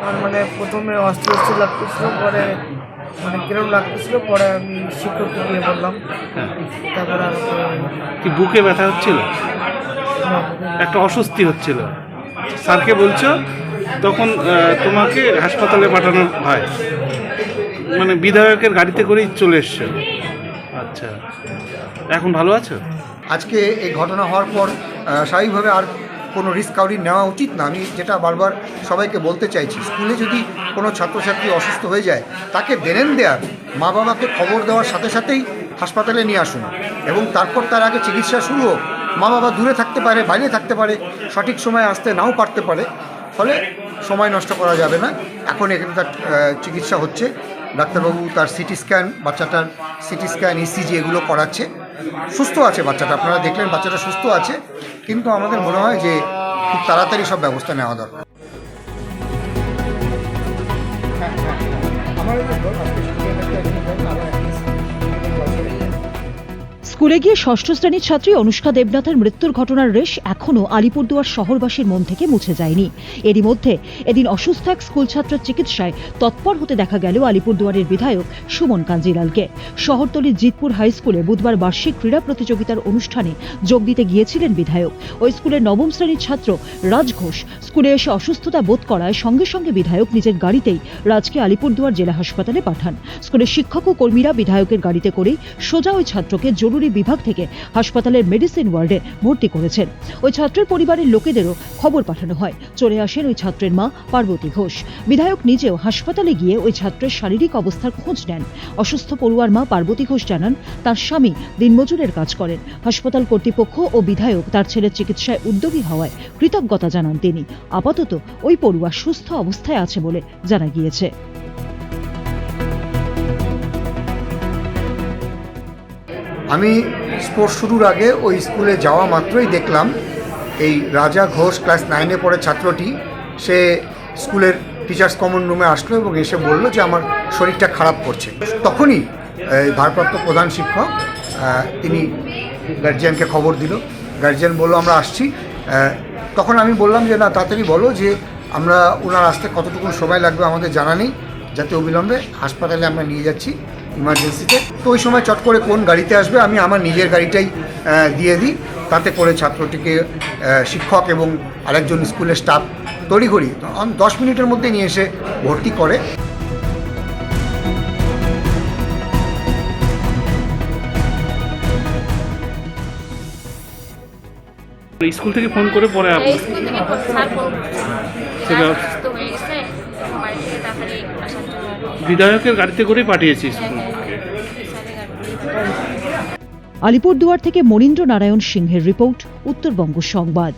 আমার মানে প্রথমে অস্থির অস্থির লাগতেছিল পরে মানে কিরম লাগতেছিল পরে আমি শিক্ষককে গিয়ে বললাম। হ্যাঁ। তারপরে আর কি বুকে ব্যথা হচ্ছিল? একটা অস্বস্তি হচ্ছিল। স্যারকে বলছো তখন তোমাকে হাসপাতালে পাঠানো হয় মানে বিধায়কের গাড়িতে করেই চলে এসছো। আচ্ছা। এখন ভালো আছো? আজকে এই ঘটনা হওয়ার পর স্বাভাবিকভাবে আর কোনো রিস্ক কাউরি নেওয়া উচিত না। আমি যেটা বারবার সবাইকে বলতে চাইছি, স্কুলে যদি কোনো ছাত্রছাত্রী অসুস্থ হয়ে যায়, তাকে দেনেন দেওয়ার মা বাবাকে খবর দেওয়ার সাথে সাথেই হাসপাতালে নিয়ে আসুন এবং তারপর তার আগে চিকিৎসা শুরু হোক। মা বাবা দূরে থাকতে পারে, বাইরে থাকতে পারে, সঠিক সময় আসতে নাও পারতে পারে, ফলে সময় নষ্ট করা যাবে না। এখন এখানে তার চিকিৎসা হচ্ছে। ডাক্তারবাবু তার সিটি স্ক্যান বাচ্চাটার সিটি স্ক্যান ইসিজি এগুলো করাচ্ছে। সুস্থ আছে বাচ্চাটা, আপনারা দেখলেন বাচ্চাটা সুস্থ আছে। কিন্তু আমাদের মনে হয় যে খুব তাড়াতাড়ি সব ব্যবস্থা নেওয়া দরকার। স্কুলে গিয়ে ষষ্ঠ শ্রেণির ছাত্রী অনুষ্কা দেবনাথের মৃত্যুর ঘটনার রেশ এখনও আলিপুরদুয়ার শহরবাসীর মন থেকে মুছে যায়নি। এরই মধ্যে এদিন অসুস্থ এক স্কুল ছাত্রের চিকিৎসায় তৎপর হতে দেখা গেল আলিপুরদুয়ারের বিধায়ক সুমন কাঞ্জিলালকে। শহরতলির জিতপুর হাই স্কুলে বুধবার বার্ষিক ক্রীড়া প্রতিযোগিতার অনুষ্ঠানে যোগ দিতে গিয়েছিলেন বিধায়ক। ওই স্কুলের নবম শ্রেণির ছাত্র রাজ ঘোষ স্কুলে এসে অসুস্থতা বোধ করায় সঙ্গে সঙ্গে বিধায়ক নিজের গাড়িতেই রাজকে আলিপুরদুয়ার জেলা হাসপাতালে পাঠান। স্কুলের শিক্ষক ও কর্মীরা বিধায়কের গাড়িতে করেই সোজা ওই ছাত্রকে জরুরি বিভাগ থেকে হাসপাতালের মেডিসিন ওয়ার্ডে ভর্তি করেছেন। ওই ছাত্রের পরিবারের লোকেদেরও খবর পাঠানো হয়। চলে আসেন ওই ছাত্রের মা পার্বতী ঘোষ। বিধায়ক নিজেও হাসপাতালে গিয়ে ওই ছাত্রের শারীরিক অবস্থার খোঁজ নেন। অসুস্থ পড়ুয়ার মা পার্বতী ঘোষ জানান, তার স্বামী দিনমজুরের কাজ করেন। হাসপাতাল কর্তৃপক্ষ ও বিধায়ক তার ছেলের চিকিৎসায় উদ্যোগী হওয়ায় কৃতজ্ঞতা জানান তিনি। আপাতত ওই পড়ুয়া সুস্থ অবস্থায় আছে বলে জানা গিয়েছে। আমি স্পোর্টস শুরুর আগে ওই স্কুলে যাওয়া মাত্রই দেখলাম এই রাজা ঘোষ ক্লাস নাইনে পড়ে ছাত্রটি। সে স্কুলের টিচার্স কমন রুমে আসলো এবং এসে বলল যে আমার শরীরটা খারাপ করছে। তখনই ভারপ্রাপ্ত প্রধান শিক্ষক তিনি গার্জিয়ানকে খবর দিল। গার্জিয়ান বলল, আমরা আসছি। তখন আমি বললাম যে, না, তাড়াতাড়ি বলো যে আমরা ওনার আসতে কতটুকু সময় লাগবে আমাদের জানা নেই। যাতে অবিলম্বে হাসপাতালে আমরা নিয়ে যাচ্ছি। ইমার্জেন্সিতে তো ওই সময় চট করে কোন গাড়িতে আসবে আমি আমার নিজের গাড়িটাই দিয়ে দিই। তাতে করে ছাত্রটিকে শিক্ষক এবং আরেকজন স্কুলের স্টাফ তড়িঘড়ি অন- দশ মিনিটের মধ্যে নিয়ে এসে ভর্তি করে। স্কুল থেকে ফোন করে পরে এই স্কুল থেকে ফোন স্যার ফোন সেটা- স্যার অসুস্থ হয়ে গেছে বাড়ি থেকে তাড়াতাড়ি আসার জন্য বিধায়কের গাড়িতে করে পাঠিয়েছি আলিপুরদুয়ার থেকে মনীন্দ্র নারায়ণ সিংহের রিপোর্ট উত্তরবঙ্গ সংবাদ।